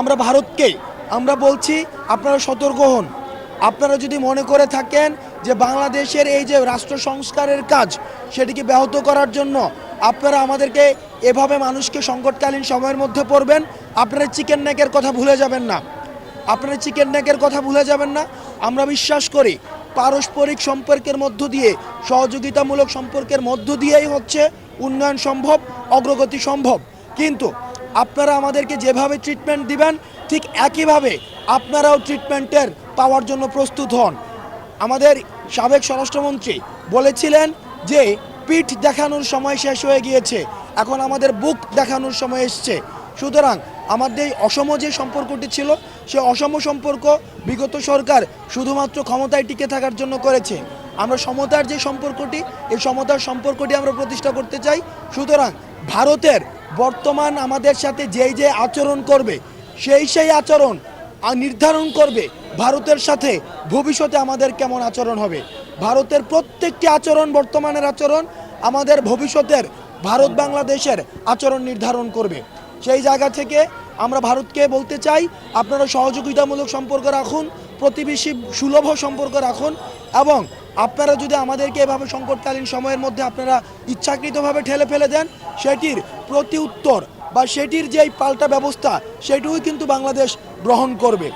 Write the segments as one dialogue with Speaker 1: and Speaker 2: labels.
Speaker 1: আমরা ভারতকে, আমরা বলছি আপনারা সতর্ক হন। আপনারা যদি মনে করে থাকেন যে বাংলাদেশের এই যে রাষ্ট্র সংস্কারের কাজ সেটিকে ব্যাহত করার জন্য আপনারা আমাদেরকে এভাবে মানুষকে সংকটকালীন সময়ের মধ্যে পড়বেন, আপনারা চিকেন নেকের কথা ভুলে যাবেন না। আপনারা চিকেন নেকের কথা ভুলে যাবেন না। আমরা বিশ্বাস করি পারস্পরিক সম্পর্কের মধ্য দিয়ে, সহযোগিতামূলক সম্পর্কের মধ্য দিয়েই হচ্ছে উন্নয়ন সম্ভব, অগ্রগতি সম্ভব। কিন্তু আপনারা আমাদেরকে যেভাবে ট্রিটমেন্ট দিবেন, ঠিক একইভাবে আপনারাও ট্রিটমেন্টের পাওয়ার জন্য প্রস্তুত হন। আমাদের সাবেক স্বরাষ্ট্রমন্ত্রী বলেছিলেন যে, পিঠ দেখানোর সময় শেষ হয়ে গিয়েছে, এখন আমাদের বুক দেখানোর সময় এসছে। সুতরাং আমাদের এই অসম যে সম্পর্কটি ছিল, সে অসম সম্পর্ক বিগত সরকার শুধুমাত্র ক্ষমতায় টিকে থাকার জন্য করেছে। আমরা সমতার যে সম্পর্কটি, এই সমতার সম্পর্কটি আমরা প্রতিষ্ঠা করতে চাই। সুতরাং ভারতের বর্তমান আমাদের সাথে যেই যে আচরণ করবে, সেই সেই আচরণ নির্ধারণ করবে ভারতের সাথে। ভবিষ্যতে আমাদের কেমন আচরণ হবে? ভারতের প্রত্যেকটি আচরণ, বর্তমানের আচরণ আমাদের ভবিষ্যতের ভারত বাংলাদেশের আচরণ নির্ধারণ করবে। সেই জায়গা থেকে আমরা ভারতকে বলতে চাই, আপনারা সহযোগিতামূলক সম্পর্ক রাখুন, প্রতিবেশী সুলভ সম্পর্ক রাখুন এবং আপনারা যদি আমাদেরকে এভাবে সংকটকালীন সময়ের মধ্যে আপনারা ইচ্ছাকৃতভাবে ঠেলে ফেলে দেন, সেটির প্রতি উত্তর বা সেটির যেই পাল্টা ব্যবস্থা, সেটিও কিন্তু বাংলাদেশ গ্রহণ করবে।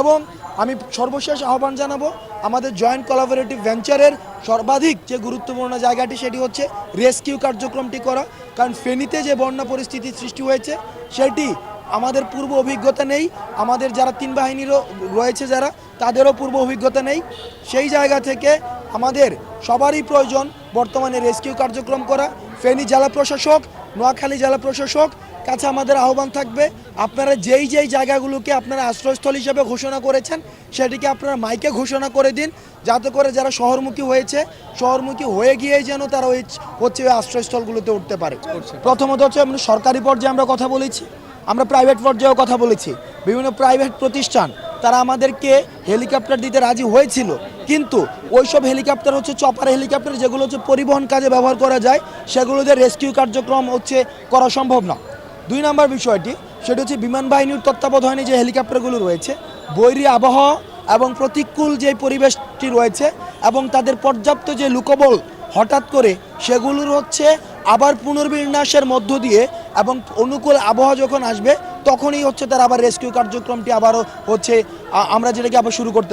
Speaker 1: এবং আমি সর্বশেষ আহ্বান জানাব, আমাদের জয়েন্ট কোলাবোরেটিভ ভেঞ্চারের সর্বাধিক যে গুরুত্বপূর্ণ জায়গাটি, সেটি হচ্ছে রেস্কিউ কার্যক্রমটি করা। কারণ ফেনীতে যে বন্যা পরিস্থিতি সৃষ্টি হয়েছে, সেটি আমাদের পূর্ব অভিজ্ঞতা নেই। আমাদের যারা তিন বাহিনীরও রয়েছে যারা, তাদেরও পূর্ব অভিজ্ঞতা নেই। সেই জায়গা থেকে আমাদের সবারই প্রয়োজন বর্তমানে রেস্কিউ কার্যক্রম করা। ফেনী জেলা প্রশাসক নোয়াখালী জেলা প্রশাসক, কাছে আমাদের আহ্বান থাকবে, আপনারা যেই যেই জায়গাগুলোকে আপনারা আশ্রয়স্থল হিসেবে ঘোষণা করেছেন, সেটিকে আপনারা মাইকে ঘোষণা করে দিন, যাতে করে যারা শহরমুখী হয়েছে, শহরমুখী হয়ে গিয়েই যেন তারা ওই হচ্ছে ওই আশ্রয়স্থলগুলোতে উঠতে পারে। প্রথমত হচ্ছে আমরা সরকারি পর্যায়ে আমরা কথা বলেছি, আমরা প্রাইভেট পর্যায়েও কথা বলেছি। বিভিন্ন প্রাইভেট প্রতিষ্ঠান, তারা আমাদেরকে হেলিকপ্টার দিতে রাজি হয়েছিল কিন্তু ওইসব হেলিকপ্টার হচ্ছে চপার হেলিকপ্টার যেগুলো হচ্ছে পরিবহন কাজে ব্যবহার করা যায় সেগুলোতে রেস্কিউ কার্যক্রম হচ্ছে করা সম্ভব না। দুই নম্বর বিষয়টি, সেটা হচ্ছে বিমান বাহিনীর তত্ত্বাবধানে যে হেলিকপ্টারগুলো রয়েছে, বৈরী আবহাওয়া এবং প্রতিকূল যে পরিবেশটি রয়েছে এবং তাদের পর্যাপ্ত যে লুকবল হঠাৎ করে, সেগুলোর হচ্ছে আবার পুনর্বিন্যাসের মধ্য দিয়ে এবং অনুকূল আবহাওয়া যখন আসবে, তখনই হচ্ছে তার আবার রেস্কিউ কার্যক্রমটি আবারও হচ্ছে আমরা যেটাকে আবার শুরু করতে